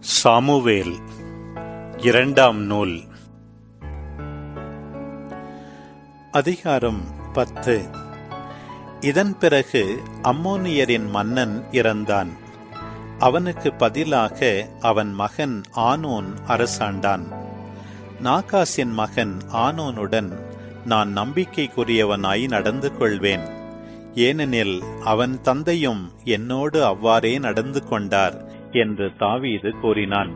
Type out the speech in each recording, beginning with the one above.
Samuel இரண்டாம் நூல். அதிகாரம் பத்து. இதன் பிறகு அம்மோனியரின் மன்னன் இறந்தான். அவனுக்கு பதிலாக அவன் மகன் ஆனோன் அரசாண்டான். நாகாசின் மகன் ஆனோனுடன் நான் நம்பிக்கைக்குரியவனாய் நடந்து கொள்வேன். ஏனெனில் அவன் தந்தையும் என்னோடு அவ்வாறே நடந்து கொண்டார். என்று தாவீது கூறினான்.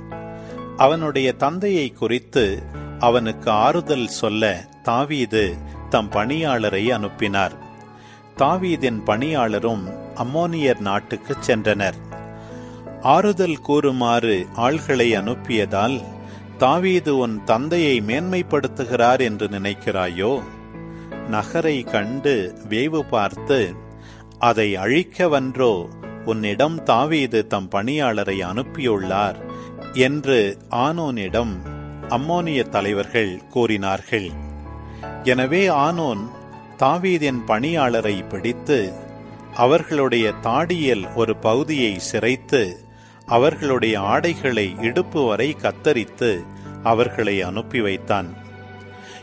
அவனுடைய தந்தையை குறித்து அவனுக்கு ஆறுதல் சொல்ல தாவீது தம் பணியாளரை அனுப்பினார். தாவீதின் பணியாளரும் அம்மோனியர் நாட்டுக்குச் சென்றனர். ஆறுதல் கூறுமாறு ஆள்களை அனுப்பியதால் தாவீது உன் தந்தையை மேன்மைப்படுத்துகிறார் என்று நினைக்கிறாயோ? நகரை கண்டு வேவு பார்த்து அதை அழிக்கவன்றோ உன்னிடம் தாவீது தம் பணியாளரை அனுப்பியுள்ளார் என்று ஆனோனிடம் அம்மோனிய தலைவர்கள் கூறினார்கள். எனவே ஆனோன் தாவீதின் பணியாளரை பிடித்து அவர்களுடைய தாடியில் ஒரு பகுதியை சிரைத்து அவர்களுடைய ஆடைகளை இடுப்பு வரை கத்தரித்து அவர்களை அனுப்பி வைத்தான்.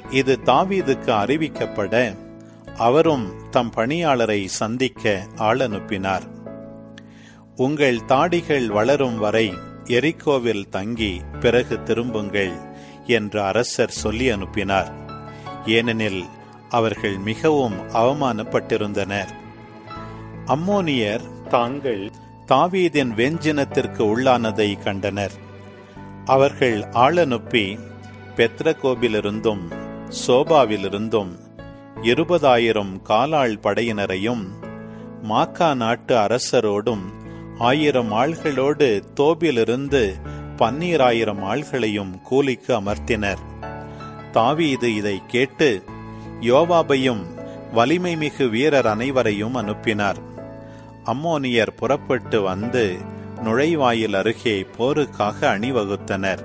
இது தாவீதுக்கு அறிவிக்கப்பட அவரும் தம் பணியாளரை சந்திக்க ஆள் அனுப்பினார். உங்கள் தாடிகள் வளரும் வரை எரிக்கோவில் தங்கி பிறகு திரும்புங்கள் என்று அரசர் சொல்லி அனுப்பினார். ஏனெனில் அவர்கள் மிகவும் அவமானப்பட்டிருந்தனர். அம்மோனியர் தாங்கள் தாவீதின் வெஞ்சினத்திற்கு உள்ளானதை கண்டனர். அவர்கள் ஆளனுப்பி பெத்ரகோபிலிருந்தும் சோபாவிலிருந்தும் இருபதாயிரம் காலாள் படையினரையும் மாக்கா நாட்டு அரசரோடும் ஆயிரம் ஆள்களோடு தோபிலிருந்து பன்னீராயிரம் ஆள்களையும் கூலிக்கு அமர்த்தினர். தாவீது இதை கேட்டு யோவாபையும் வலிமை மிகு வீரர் அனைவரையும் அனுப்பினார். அம்மோனியர் புறப்பட்டு வந்து நுழைவாயில் அருகே போருக்காக அணிவகுத்தனர்.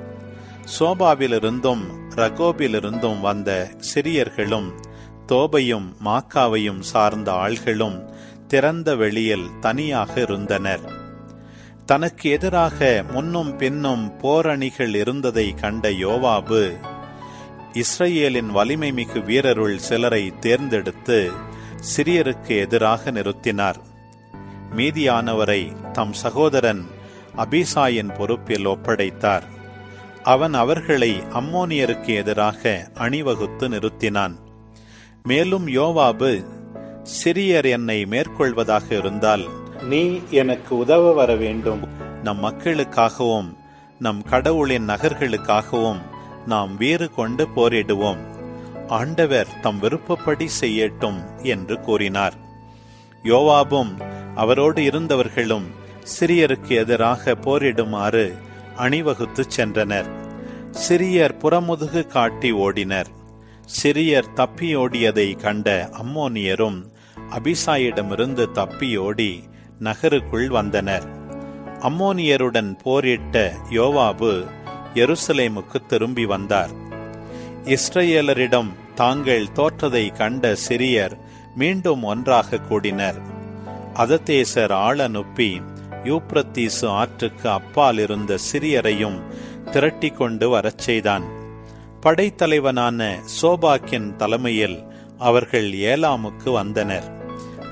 சோபாவிலிருந்தும் ரகோபிலிருந்தும் வந்த சிறியர்களும் தோபையும் மாக்காவையும் சார்ந்த ஆள்களும் திறந்த வெளியில் தனியாக இருந்தனர். தனக்கு எதிராக முன்னும் பின்னும் போரணிகள் இருந்ததை கண்ட யோவாபு இஸ்ரேலின் வலிமை மிகு வீரருள் சிலரை தேர்ந்தெடுத்து சிறியருக்கு எதிராக நிறுத்தினார். மீதியானவரை தம் சகோதரன் அபிசாயின் பொறுப்பில் ஒப்படைத்தார். அவன் அவர்களை அம்மோனியருக்கு எதிராக அணிவகுத்து நிறுத்தினான். மேலும் யோவாபு சிறியர் என்னை மேற்கொள்வதாக இருந்தால் நீ எனக்கு உதவ வர வேண்டும். நம் மக்களுக்காகவும் நம் கடவுளின் நகர்களுக்காகவும் நாம் வீறு கொண்டு போரிடுவோம். ஆண்டவர் தம் விருப்பப்படி செய்யட்டும் என்று கூறினார். யோவாபும் அவரோடு இருந்தவர்களும் சிறியருக்கு எதிராக போரிடுமாறு அணிவகுத்து சென்றனர். சிறியர் புறமுதுகு காட்டி ஓடினர். சிறியர் தப்பியோடியதை கண்ட அம்மோனியரும் அபிசாயிடமிருந்து தப்பியோடி நகருக்குள் வந்தனர். அம்மோனியருடன் போரிட்ட யோவாபு எருசலேமுக்கு திரும்பி வந்தார். இஸ்ரேலரிடம் தாங்கள் தோற்றதை கண்ட சிறியர் மீண்டும் ஒன்றாக கூடினர். அததேசர் ஆள் அனுப்பி யூப்ரத்தீசு ஆற்றுக்கு அப்பால் இருந்த சிறியரையும் திரட்டி கொண்டு வரச் செய்தான். படைத்தலைவனான சோபாக்கின் தலைமையில் அவர்கள் ஏலாமுக்கு வந்தனர்.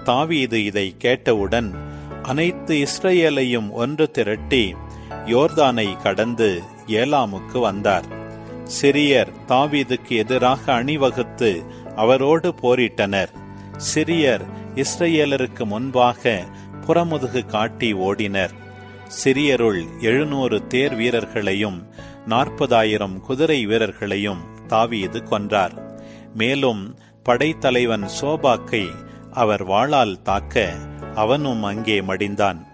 தாவீது இதை கேட்டவுடன் அனைத்து இஸ்ரேலையும் ஒன்று திரட்டி யோர்தானை கடந்து ஏலாமுக்கு வந்தார். சிரியர் தாவீதுக்கு எதிராக அணிவகுத்து அவரோடு போரிட்டனர். சிரியர் இஸ்ரேலருக்கு முன்பாக புறமுதுகு காட்டி ஓடினர். சிறியருள் எழுநூறு தேர் வீரர்களையும் நாற்பதாயிரம் குதிரை வீரர்களையும் தாவீது கொன்றார். மேலும் படைத்தலைவன் சோபாக்கை அவர் வாளால் தாக்க அவனும் அங்கே மடிந்தான்.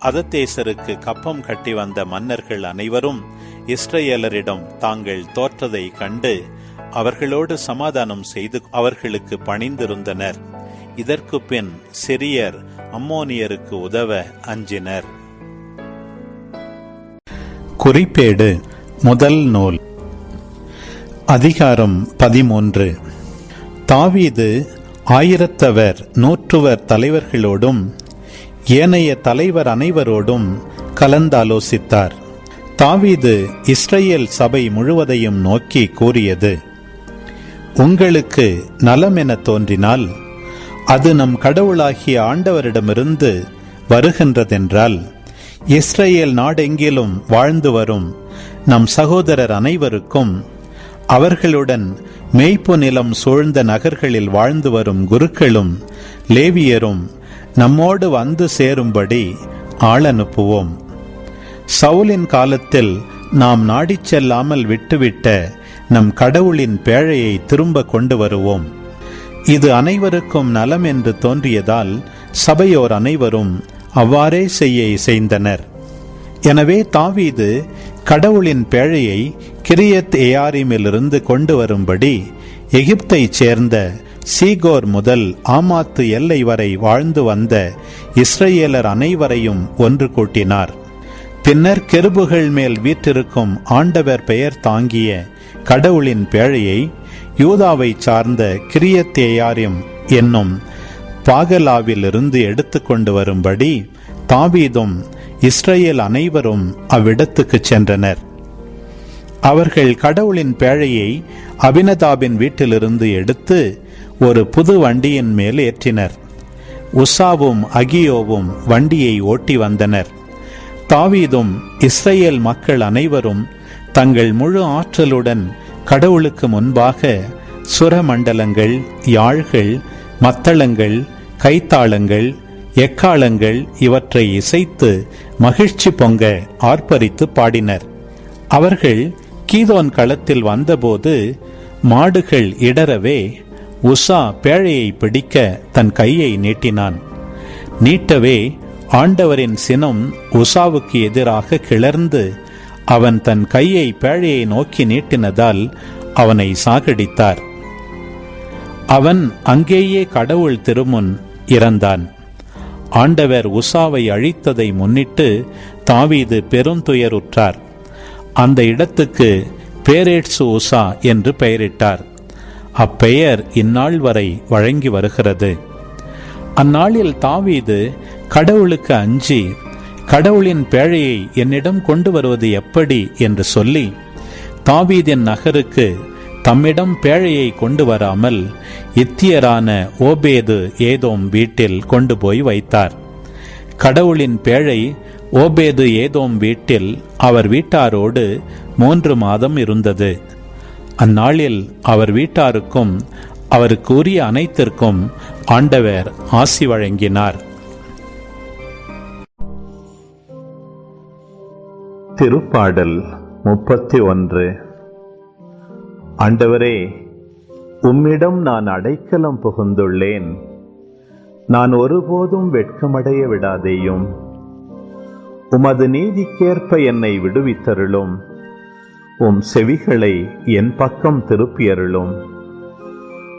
அதத்தேசருக்கு கப்பம் கட்டி வந்த மன்னர்கள் அனைவரும் இஸ்ரேலரிடம் தாங்கள் தோற்றதை கண்டு அவர்களோடு சமாதானம் செய்து அவர்களுக்கு பணிந்திருந்தனர். இதற்கு பின் சிறியர் அம்மோனியருக்கு உதவ அஞ்சினர். குறிப்பேடு முதல் நூல். அதிகாரம் பதிமூன்று. தாவீது ஆயிரத்தவர் நூற்றுவர் தலைவர்களோடும் ஏனைய தலைவர் அனைவரோடும் கலந்தாலோசித்தார். தாவீது இஸ்ரேல் சபை முழுவதையும் நோக்கி கூறியது உங்களுக்கு நலம் என தோன்றினால் அது நம் கடவுளாகிய ஆண்டவரிடமிருந்து வருகின்றதென்றால் இஸ்ரேல் நாடெங்கிலும் வாழ்ந்து வரும் நம் சகோதரர் அனைவருக்கும் அவர்களுடன் மேய்ப்பு நிலம் சூழ்ந்த நகர்களில் வாழ்ந்து வரும் குருக்களும் லேவியரும் நம்மோடு வந்து சேரும்படி ஆள் அனுப்புவோம். சவுலின் காலத்தில் நாம் நாடிச் செல்லாமல் விட்டுவிட்ட நம் கடவுளின் பேழையை திரும்ப கொண்டு வருவோம். இது அனைவருக்கும் நலம் என்று தோன்றியதால் சபையோர் அனைவரும் அவ்வாறே செய்ய இசைந்தனர். எனவே தாவீது கடவுளின் பேழையை கிரியத் ஏயாரிமிலிருந்து கொண்டு வரும்படி எகிப்தைச் சேர்ந்த சீகோர் முதல் ஆமாத்து எல்லை வரை வாழ்ந்து வந்த இஸ்ரேலர் அனைவரையும் ஒன்று கூட்டினார். பின்னர் கெருபுகள் மேல் வீற்றிருக்கும் ஆண்டவர் பெயர் தாங்கிய கடவுளின் பேழையை யூதாவை சார்ந்த கிரியத்தேயாரியம் என்னும் பாகலாவிலிருந்து எடுத்துக்கொண்டு வரும்படி தாவீதும் இஸ்ரேல் அனைவரும் அவ்விடத்துக்கு சென்றனர். அவர்கள் கடவுளின் பேழையை அபினதாபின் வீட்டிலிருந்து எடுத்து ஒரு புது வண்டியின் மேல் ஏற்றினர். உசாவும் அகியோவும் வண்டியை ஓட்டி வந்தனர். தாவீதும் இஸ்ரேல் மக்கள் அனைவரும் தங்கள் முழு ஆற்றலுடன் கடவுளுக்கு முன்பாக சுரமண்டலங்கள் யாழ்கள் மத்தளங்கள் கைத்தாளங்கள் எக்காலங்கள் இவற்றை இசைத்து மகிழ்ச்சி பொங்க ஆர்ப்பரித்து பாடினர். அவர்கள் கீதோன் களத்தில் வந்தபோது மாடுகள் இடரவே உஷா பேழையை பிடிக்க தன் கையை நீட்டினான். நீட்டவே ஆண்டவரின் சினம் உஷாவுக்கு எதிராக கிளர்ந்து அவன் தன் கையை பேழையை நோக்கி நீட்டினதால் அவனை சாகடித்தார். அவன் அங்கேயே கடவுள் திருமுன் இறந்தான். ஆண்டவர் உஷாவை அழித்ததை முன்னிட்டு தாவீது பெருந்துயருற்றார். அந்த இடத்துக்கு பேரேட்சு உஷா என்று பெயரிட்டார். அப்பெயர் இந்நாள் வரை வழங்கி வருகிறது. அந்நாளில் தாவீது கடவுளுக்கு அஞ்சி கடவுளின் பேழையை என்னிடம் கொண்டு வருவது எப்படி என்று சொல்லி தாவீதின் நகருக்கு தம்மிடம் பேழையை கொண்டு வராமல் இத்தியரான ஓபேது ஏதோம் வீட்டில் கொண்டு போய் வைத்தார். கடவுளின் பேழை ஓபேது ஏதோம் வீட்டில் அவர் வீட்டாரோடு மூன்று மாதம் இருந்தது. அந்நாளில் அவர் வீட்டாருக்கும் அவருக்கு உரிய அனைத்திற்கும் ஆண்டவர் ஆசி வழங்கினார். திருப்பாடல் முப்பத்தி ஒன்று. ஆண்டவரே உம்மிடம் நான் அடைக்கலம் புகுந்துள்ளேன். நான் ஒருபோதும் வெட்கமடைய விடாதேயும். உமது நீதிக்கேற்ப என்னை விடுவித்தருளும். உம் செவிகளை என் பக்கம் திருப்பியருளும்.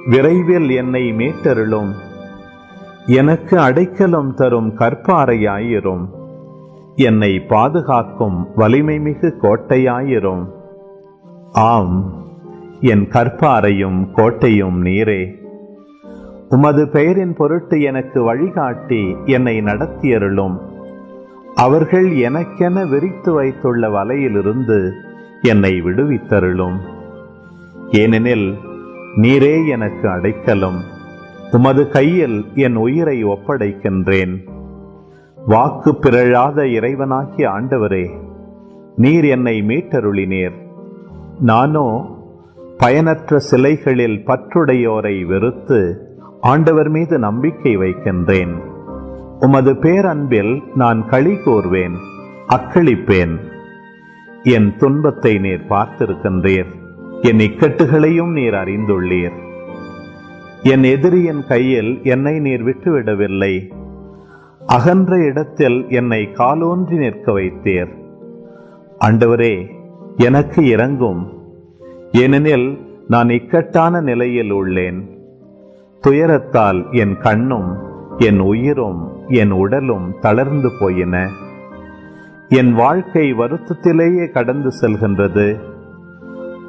விரைவில் என்னை மீட்டருளும். எனக்கு அடைக்கலம் தரும் கற்பாறையாயிரும். என்னை பாதுகாக்கும் வலிமை மிகு கோட்டையாயிரும். ஆம். என் கற்பாரையும் கோட்டையும் நீரே. உமது பெயரின் பொருட்டு எனக்கு வழிகாட்டி என்னை நடத்தியருளும். அவர்கள் எனக்கென விரித்து வைத்துள்ள வலையிலிருந்து என்னை விடுவித்தருளும். ஏனெனில் நீரே எனக்கு அடைக்கலும். உமது கையில் என் உயிரை ஒப்படைக்கின்றேன். வாக்கு பிறழாத இறைவனாகிய ஆண்டவரே நீர் என்னை மீட்டருளினீர். நானோ பயனற்ற சிலைகளில் பற்றுடையோரை வெறுத்து ஆண்டவர் மீது நம்பிக்கை வைக்கின்றேன். உமது பேரன்பில் நான் களி கூர்வேன் அக்களிப்பேன். என் துன்பத்தை நீர் பார்த்திருக்கின்றீர். என் இக்கட்டுகளையும் நீர் அறிந்துள்ளீர். என் எதிரியின் கையில் என்னை நீர் விட்டுவிடவில்லை. அகன்ற இடத்தில் என்னை காலோன்றி நிற்க வைத்தீர். ஆண்டவரே எனக்கு இறங்கும் ஏனெனில் நான் இக்கட்டான நிலையில் உள்ளேன். துயரத்தால் என் கண்ணும் என் உயிரும் என் உடலும் தளர்ந்து போயின. என் வாழ்க்கை வருத்தத்திலேயே கடந்து செல்கின்றது.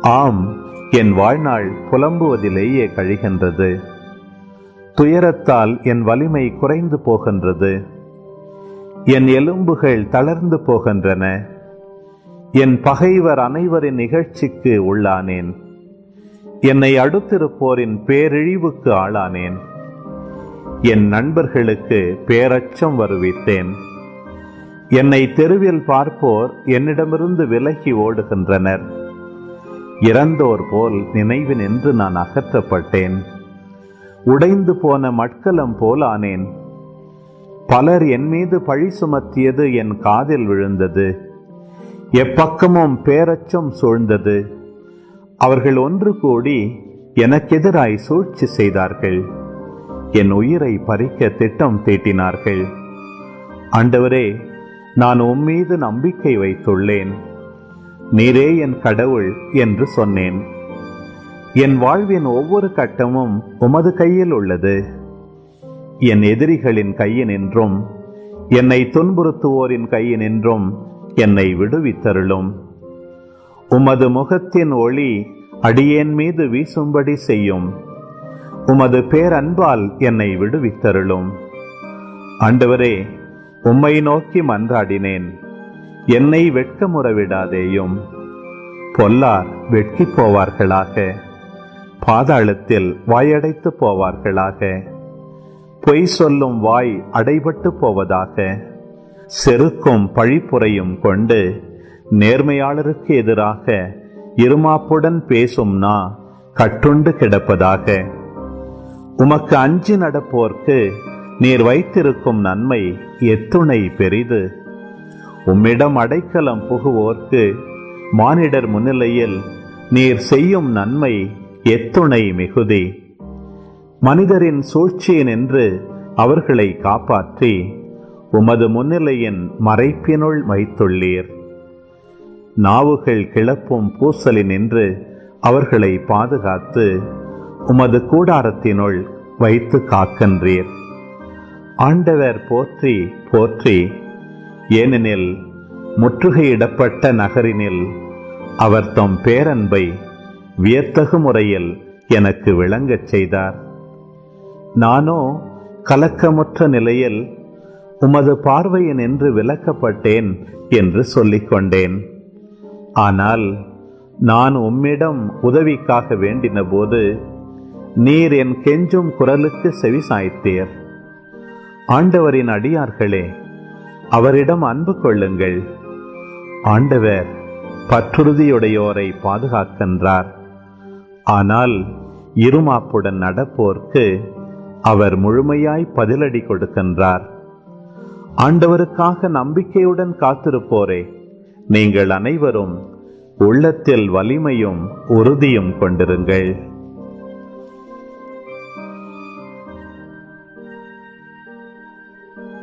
ஆம் என் வாழ்நாள் புலம்புவதிலேயே கழிகின்றது. துயரத்தால் என் வலிமை குறைந்து போகின்றது. என் எலும்புகள் தளர்ந்து போகின்றன. என் பகைவர் அனைவரின் நிகழ்ச்சிக்கு உள்ளானேன். என்னை அடுத்திருப்போரின் பேரிழிவுக்கு ஆளானேன். என் நண்பர்களுக்கு பேரச்சம் வருவித்தேன். என்னை தெருவில் பார்ப்போர் என்னிடமிருந்து விலகி ஓடுகின்றனர். இறந்தோர் போல் நினைவு நின்று நான் அகற்றப்பட்டேன். உடைந்து போன மட்கலம் போல் ஆனேன் பலர் என் மீது பழி சுமத்தியது என் காதில் விழுந்தது. எப்பக்கமும் பேரச்சம் சூழ்ந்தது. அவர்கள் ஒன்று கூடி எனக்கெதிராய் சூழ்ச்சி செய்தார்கள். என் உயிரை பறிக்க திட்டம் தீட்டினார்கள். ஆண்டவரே நான் உம்மீது நம்பிக்கை வைத்துள்ளேன். நீரே என் கடவுள் என்று சொன்னேன். என் வாழ்வின் ஒவ்வொரு கட்டமும் உமது கையில் உள்ளது. என் எதிரிகளின் கையினின்றும் என்னை துன்புறுத்துவோரின் கையினின்றும் என்னை விடுவித்தருளும். உமது முகத்தின் ஒளி அடியேன் மீது வீசும்படி செய்யும். உமது பேரன்பால் என்னை விடுவித்தருளும். ஆண்டவரே உம்மை நோக்கி மன்றாடினேன். என்னை வெட்கமுற விடாதேயும் பொல்லார் வெட்கி போவார்களாக. பாதாளத்தில் வாயடைத்து போவார்களாக. பொய் சொல்லும் வாய் அடைபட்டு போவதாக. செருக்கும் பழிப்புரையும் கொண்டு நேர்மையாளருக்கு எதிராக இருமாப்புடன் பேசும் நா கட்டுண்டு கிடப்பதாக. உமக்கு அஞ்சு நடப்போர்க்கு நீர் வைத்திருக்கும் நன்மை எத்துணை பெரிது. உம்மிடம் அடைக்கலம் புகுவோர்க்கு மானிடர் முன்னிலையில் நீர் செய்யும் நன்மை எத்துணை மிகுதி. மனிதரின் சூழ்ச்சியினின்று அவர்களை காப்பாற்றி உமது முன்னிலையின் மறைப்பினுள் வைத்துள்ளீர். நாவுகள் கிளப்பும் பூசலினின்று அவர்களை பாதுகாத்து உமது கூடாரத்தினுள் வைத்து காக்கின்றீர். ஆண்டவர் போற்றி போற்றி. ஏனெனில் முற்றுகையிடப்பட்ட நகரினில் அவர் தம் பேரன்பை வியத்தகு முறையில் எனக்கு விளங்கச் செய்தார். நானோ கலக்கமுற்ற நிலையில் உமது பார்வையின் என்று விலக்கப்பட்டேன் என்று சொல்லிக்கொண்டேன். ஆனால் நான் உம்மிடம் உதவிக்காக வேண்டின போது நீர் என் கெஞ்சும் குரலுக்கு செவிசாய்த்தீர் ஆண்டவரின் அடியார்களே அவரிடம் அன்பு கொள்ளுங்கள். ஆண்டவர் பற்றுறுதியுடையோரை பாதுகாக்கின்றார். ஆனால் இருமாப்புடன் நடப்போர்க்கு அவர் முழுமையாய் பதிலடி கொடுக்கின்றார். ஆண்டவருக்காக நம்பிக்கையுடன் காத்திருப்போரே. நீங்கள் அனைவரும் உள்ளத்தில் வலிமையும் உறுதியும் கொண்டிருங்கள்.